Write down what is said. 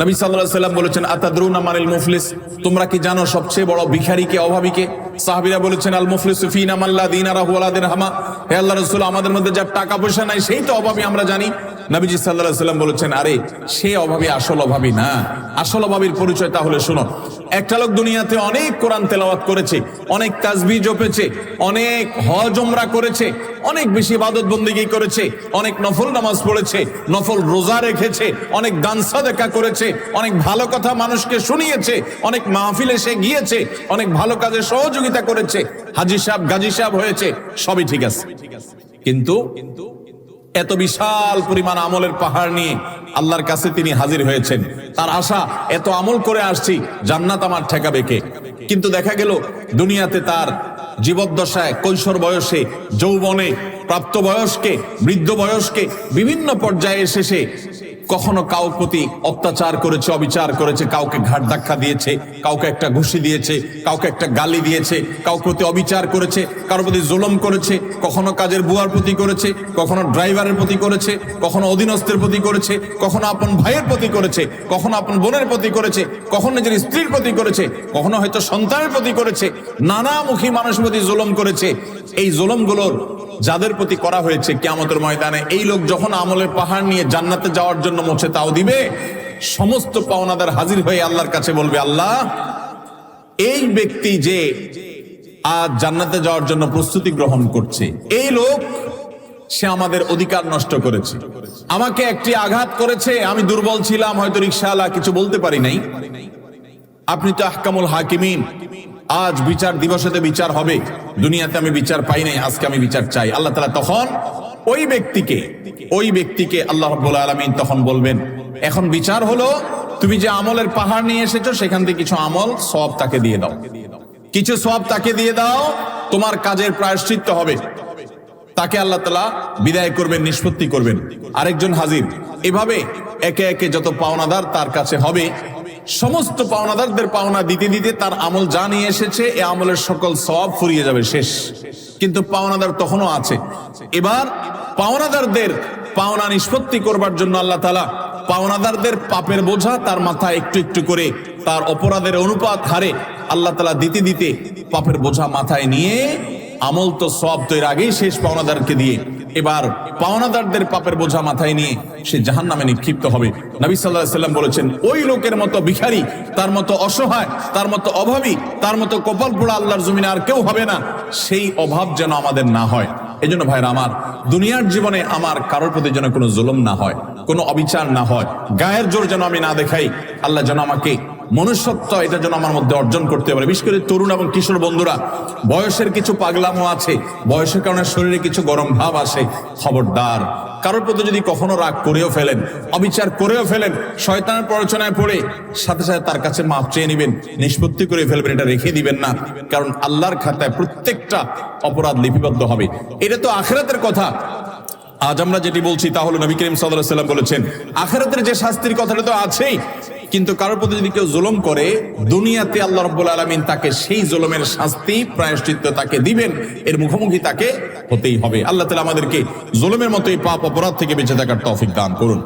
নবী সাল্লাহ সাল্লাম বলেছেন, আতাদরুনা মানিল মুফলিস? তোমরা কি জানো সবচেয়ে বড় ভিখারিকে, অভাবীকে? সাহাবিরা বলেছেন আল মুফলিস ফিনা মাল্লা দিনারা ওয়ালা হামা। হে আল্লাহ রাসূল, আমাদের মধ্যে যার টাকা পয়সা নাই, সেই তো অভাবী আমরা জানি। নবীজি সাল্লাহ সাল্লাম বলেছেন, আরে, সে অভাবী আসল অভাবী না। আসল অভাবীর পরিচয় তাহলে শোনো একটা লোক দুনিয়াতে অনেক কোরআন তেলাওয়াত করেছে, অনেক তাসবিহ জপেছে, অনেক হজ ওমরা করেছে, অনেক বেশি ইবাদত বন্দেগী করেছে, অনেক নফল নামাজ পড়েছে, নফল রোজা রেখেছে, অনেক দান সাদেকা করেছে, অনেক ভালো কথা মানুষকে শুনিয়েছে, অনেক মাহফিলে সে গিয়েছে, অনেক ভালো কাজে সহযোগিতা করেছে, হাজি সাহেব, গাজী সাহেব হয়েছে, সবই ঠিক আছে। কিন্তু কিন্তু এত বিশাল পরিমাণ আমলের পাহাড় নিয়ে আল্লাহর কাছে তিনি হাজির হয়েছেন। তার আশা, এত আমল করে আসছি, জান্নাত আমার ঠেকাবে কে? কিন্তু দেখা গেল, দুনিয়াতে তার জীবদ্দশায়, কৈশোর বয়সে, যৌবনে, প্রাপ্ত বয়সকে, বৃদ্ধ বয়সকে বিভিন্ন পর্যায়ে এসে সে কখনো কাউ প্রতি অত্যাচার করেছে, অবিচার করেছে, কাউকে ঘাট ধাক্কা দিয়েছে, কাউকে একটা ঘুষি দিয়েছে, কাউকে একটা গালি দিয়েছে কাউ প্রতি অবিচার করেছে, কারোর প্রতি জুলম করেছে, কখনো কাজের বুয়ার প্রতি করেছে, কখনো ড্রাইভারের প্রতি করেছে, কখনো অধীনস্থের প্রতি করেছে, কখনো আপন ভাইয়ের প্রতি করেছে, কখনো আপন বোনের প্রতি করেছে, কখনো নিজের স্ত্রীর প্রতি করেছে, কখনো হয়তো সন্তানের প্রতি করেছে, নানামুখী মানুষের প্রতি জুলম করেছে। এই জুলমগুলোর যাদের প্রতি করা হয়েছে কিয়ামতের ময়দানে, এই লোক যখন আমলের পাহাড় নিয়ে জান্নাতে যাওয়ার জন্য মোছে তাও দিবে? সমস্ত পাওনাদার হাজির হয়ে আল্লাহর কাছে বলবে, আল্লাহ, এই ব্যক্তি যে আজ জান্নাতে যাওয়ার জন্য প্রস্তুতি গ্রহণ করছে, এই লোক সে আমাদের অধিকার নষ্ট করেছে। আমাকে একটি আঘাত করেছে, আমি দুর্বল ছিলাম, হয়তো রিক্সাওয়ালা কিছু বলতে পারি নাই। আপনি তো আহকামুল হাকিমিন। আজ বিচার দিবসেতে বিচার হবে। দুনিয়াতে আমি বিচার পাই নাই, আজকে আমি বিচার চাই। আল্লাহ তালা তখন ওই ব্যক্তিকে ওই ব্যক্তিকে আল্লাহ আলমিন তখন বলবেন, এখন বিচার হলো, তুমি যে আমলের পাহাড় নিয়ে এসেছ, সেখান থেকে কিছু আমল সব তাকে দিয়ে দাও। কিছু সব তাকে দিয়ে দাও, তোমার কাজের প্রায়শ্চিত্ত হবে। তাকে আল্লাহ তালা বিদায় করবেন, নিষ্পত্তি করবেন। আরেকজন হাজির, এভাবে একে একে যত পাওনাদার তার কাছে হবে সমস্ত পাওনাদারদের পাওনা দিতে দিতে তার আমল যা নিয়ে এসেছে, এ আমলের সকল সব ফুরিয়ে যাবে শেষ। কিন্তু পাওনাদার তখনও আছে। এবার পাওনাদারদের পাওনা নিষ্পত্তি করবার জন্য আল্লাহ তালা পাওনাদারদের পাপের বোঝা তার মাথায় একটু একটু করে তার অপরাধের অনুপাত হারে আল্লাহ তালা দিতে দিতে পাপের বোঝা মাথায় নিয়ে আমল তো সব তো এর আগেই শেষ পাওনাদারকে দিয়ে এবার পাওনাদারদের পাপের বোঝা মাথায় নিয়ে সে জাহান নামে নিক্ষিপ্ত হবে। নবী সাল্লাম বলেছেন, ওই লোকের মতো ভিখারি, তার মতো অসহায়, তার মতো অভাবী, তার মতো কপাল পোড়া আল্লাহর জমিনে আর কেউ হবে না। সেই অভাব যেন আমাদের না হয়। এই জন্য ভাইরা আমার, দুনিয়ার জীবনে আমার কারোর প্রতি যেন কোনো জুলম না হয়, কোনো অবিচার না হয়। গায়ের জোর যেন আমি না দেখাই, আল্লাহ যেন আমাকে মনুষ্যত্ব এটা যেন আমার মধ্যে অর্জন করতে পারে। বিশেষ করে তরুণ এবং কিশোর বন্ধুরা, বয়সের কিছু পাগলামো আছে, বয়সের কারণে শরীরে কিছু গরম ভাব আসে, খবরদার। কারোর প্রতি যদি কখনো রাগ করেও ফেলেন, অবিচার করেও ফেলেন, শয়তানের প্ররোচনায় পড়ে, সাথে সাথে তার কাছে মাপ চেয়ে নেবেন, নিষ্পত্তি করে ফেলবেন, এটা রেখে দিবেন না, কারণ আল্লাহর খাতায় প্রত্যেকটা অপরাধ লিপিবদ্ধ হবে। এটা তো আখেরাতের কথা। আজ আমরা যেটি বলছি তা হলো নবী করিম সাল্লাহ সাল্লাম বলেছেন, আখেরাতের যে শাস্তির কথাটা তো আছেই কিন্তু কারোর প্রতি যদি কেউ জুলম করে, দুনিয়াতে আল্লাহ রব্বুল আলমিন তাকে সেই জুলমের শাস্তি, প্রায়শ্চিত্ত তাকে দিবেন, এর মুখোমুখি তাকে হতেই হবে। আল্লাহ তালা আমাদেরকে জুলমের মতো এই পাপ, অপরাধ থেকে বেঁচে থাকার তৌফিক দান করুন।